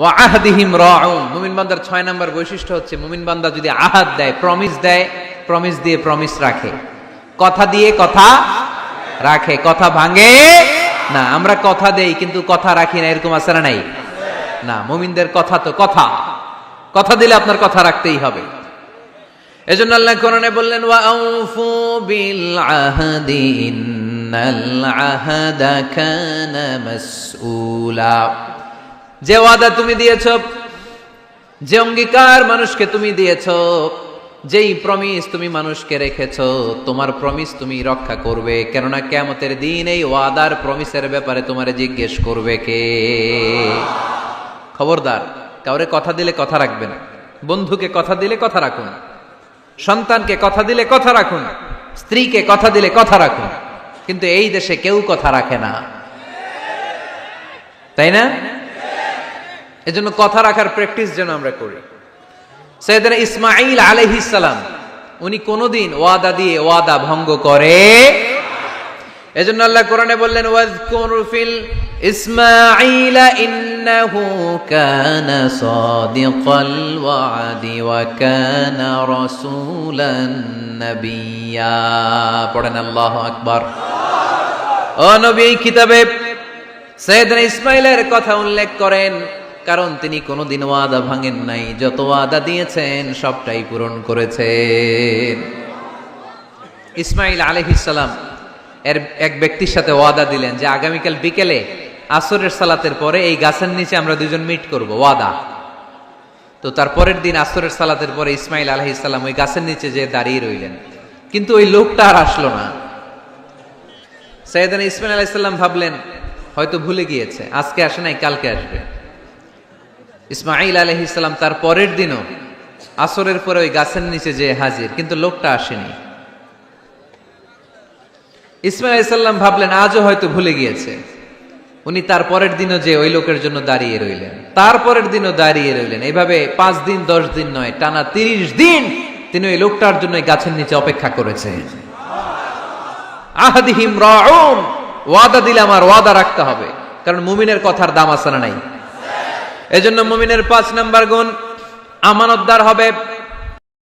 ও আহাদিহিম রাউন। মুমিন বান্দার ছয় নম্বর বৈশিষ্ট্য হচ্ছে, মুমিন বান্দা যদি আহাদ দেয় প্রমিস দেয় প্রমিস দিয়ে প্রমিস রাখে। কথা দিয়ে কথা রাখে, কথা ভাঙে না। আমরা কথা দেই কিন্তু কথা রাখি না, এরকম আছে নাই? না, মুমিনদের কথা তো কথা। কথা দিলে আপনার কথা রাখতেই হবে। এজন্য আল্লাহ কোরআনে বললেন, ওয়া আউফু বিল আহদি, ইন্নাল আহাদা কানা মাসউলা। যে ওয়াদা তুমি দিয়েছ, যে অঙ্গীকার মানুষকে তুমি দিয়েছ, যেই প্রমিস তুমি মানুষকে রেখেছ, তোমার প্রমিস তুমি রক্ষা করবে। কেননা কেমতের দিন এই ওয়াদার প্রমিসের ব্যাপারে তোমারে জিজ্ঞেস করবে কে? খবরদার, কাউরে কথা দিলে কথা রাখবে না। বন্ধুকে কথা দিলে কথা রাখুন। সন্তানকে কথা দিলে কথা রাখুন। স্ত্রীকে কথা দিলে কথা রাখুন। কিন্তু এই দেশে কেউ কথা রাখে না। তাই না? এজন্য কথা রাখার প্র্যাকটিস যেন আমরা করি। সৈয়দনা ইসমাইল আলাইহিস সালাম, উনি কোনোদিন ওয়াদা দিয়ে ওয়াদা ভঙ্গ করে এজন্য আল্লাহ কোরআনে বললেন ওয়াজকুর ফিল ইসমাঈল ইন্নাহু কানা সাদিকাল ওয়াদি ওয়া কানা রাসূলান নাবিয়্যা পড়েন আল্লাহু আকবার। ও নবী কিতাবে সৈয়দনা ইসমাইলের কথা উল্লেখ করেন। কারণ তিনি কোনোদিন ওয়াদা ভাঙেন নাই। যত ওয়াদা দিয়েছেন, সবটাই পূরণ করেছেন। ইসমাইল আলহিসাল্লাম এর এক ব্যক্তির সাথে ওয়াদা দিলেন যে, আগামীকাল বিকেলে আসরের সালাতের পরে এই গাছের নিচে আমরা দুজন মিট করব, ওয়াদা। তো তার পরের দিন আসরের সালাতের পরে ইসমাইল আলহিসাল্লাম ওই গাছের নিচে যে দাঁড়িয়ে রইলেন। কিন্তু ওই লোকটা আর আসলো না। সৈয়দান ইসমাইল আলাইসাল্লাম ভাবলেন, হয়তো ভুলে গিয়েছে, আজকে আসে নাই, কালকে আসবে। ইসমাইল আলহিসাল্লাম তার পরের দিনও আসরের পরে ওই গাছের নিচে যে হাজির, কিন্তু লোকটা আসেনি। ইসমাইল আলাইসাল্লাম ভাবলেন, আজও হয়তো ভুলে গিয়েছে। উনি তার পরের দিনও যে ওই লোকের জন্য দাঁড়িয়ে রইলেন। তারপরের দিনও দাঁড়িয়ে রইলেন। এইভাবে পাঁচ দিন, দশ দিন নয়, টানা তিরিশ দিন তিনি ওই লোকটার জন্য গাছের নিচে অপেক্ষা করেছেন। আহাদিহিম রাউন, ওয়াদা দিলে আমার ওয়াদা রাখতে হবে, কারণ মুমিনের কথার দাম আছে না নাই। এজন্য মুমিনের পাঁচ নাম্বার গুণ আমানতদার হবে।